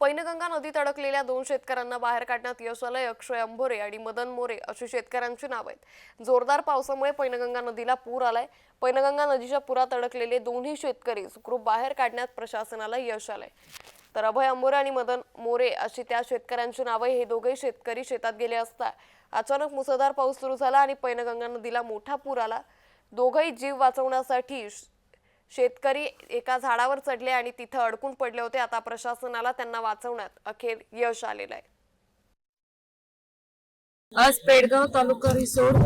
पैनगंगा नदीत अडकलेल्या दोन शेतकऱ्यांना बाहेर काढण्यात यश आलंय. अक्षय अंभोरे आणि मदन मोरे अशी शेतकऱ्यांची नाव आहेत. जोरदार पावसामुळे पैनगंगा नदीला पूर आलाय. पैनगंगा नदीच्या पुरात अडकलेले दोन्ही शेतकरी सुखरूप बाहेर काढण्यात प्रशासनाला यश आलंय. तर अभय अंबोरे आणि मदन मोरे अशी त्या शेतकऱ्यांची नावं हे दोघेही शेतकरी शेतात गेले असता अचानक मुसळधार पाऊस सुरू झाला आणि पैनगंगा नदीला मोठा पूर आला. दोघंही जीव वाचवण्यासाठी शेतकरी एका झाडावर चढले आणि तिथं अडकून पडले होते. आता प्रशासनाला त्यांना वाचवण्यात अखेर यश आलेलं आहे. आज पेडगाव तालुका रिसोड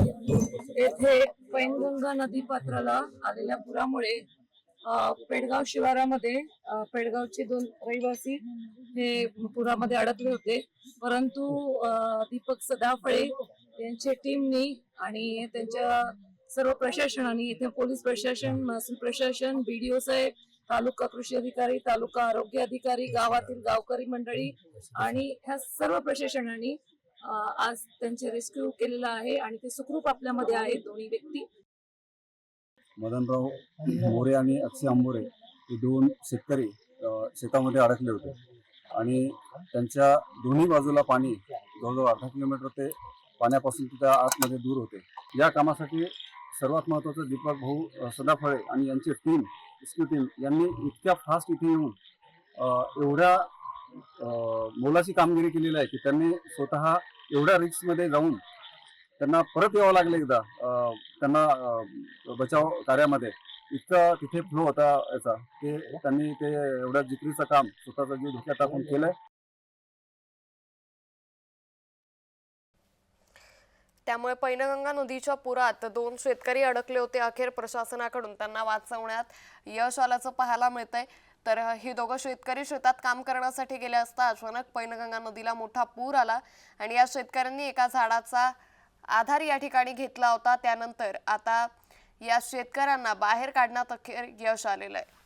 येथे पैनगंगा नदी पात्राला आलेल्या पुरामुळे पेडगाव शिवारामध्ये पेडगावचे दोन रहिवासी हे पुरामध्ये अडकले होते. परंतु दीपक सदाफळे यांच्या टीमनी आणि त्यांच्या सर्व प्रशासनाने इथे पोलीस प्रशासन महसूल प्रशासन बीडीओ साहेब तालुका कृषी अधिकारी तालुका आरोग्य अधिकारी गावातील गावकरी मंडळी आणि ह्या सर्व प्रशासनाने आज त्यांचे रेस्क्यू केलेला आहे आणि ते सुखरूप आपल्यामध्ये आहेत दोन्ही व्यक्ती. मदनराव मोरे आणि अक्षय आंबोरे हे दोन शेतकरी शेतामध्ये अडकले होते आणि त्यांच्या दोन्ही बाजूला पाणी जवळजवळ अर्धा किलोमीटर ते पाण्यापासून तिथं आतमध्ये दूर होते. या कामासाठी सर्वात महत्त्वाचं दीपक भाऊ सदाफळे आणि यांची टीम रेस्क्यू टीम यांनी इतक्या फास्ट इथे येऊन एवढ्या मोलाची कामगिरी केलेली आहे की त्यांनी स्वतः एवढ्या रिक्समध्ये जाऊन त्यांना परत यावं लागलं एकदा त्यांना बचाव कार्यामध्ये. इतका तिथे फ्लो होता याचा ते त्यांनी ते एवढ्या जिकरीचं काम स्वतःचा जीव धोक्यात टाकून केलंय. त्यामुळे पैनगंगा नदीच्या पुरात दोन शेतकरी अडकले होते अखेर प्रशासनाकडून. त्यांना वाचवण्यात यश आल्याचं पाहायला मिळतंय. तर ही दोघं शेतकरी शेतात काम करण्यासाठी गेले असता अचानक पैनगंगा नदीला मोठा पूर आला आणि या शेतकऱ्यांनी एका झाडाचा आधार या ठिकाणी घेतला होता. त्यानंतर आता या शेतकऱ्यांना बाहेर काढण्यात अखेर यश आलेलं आहे.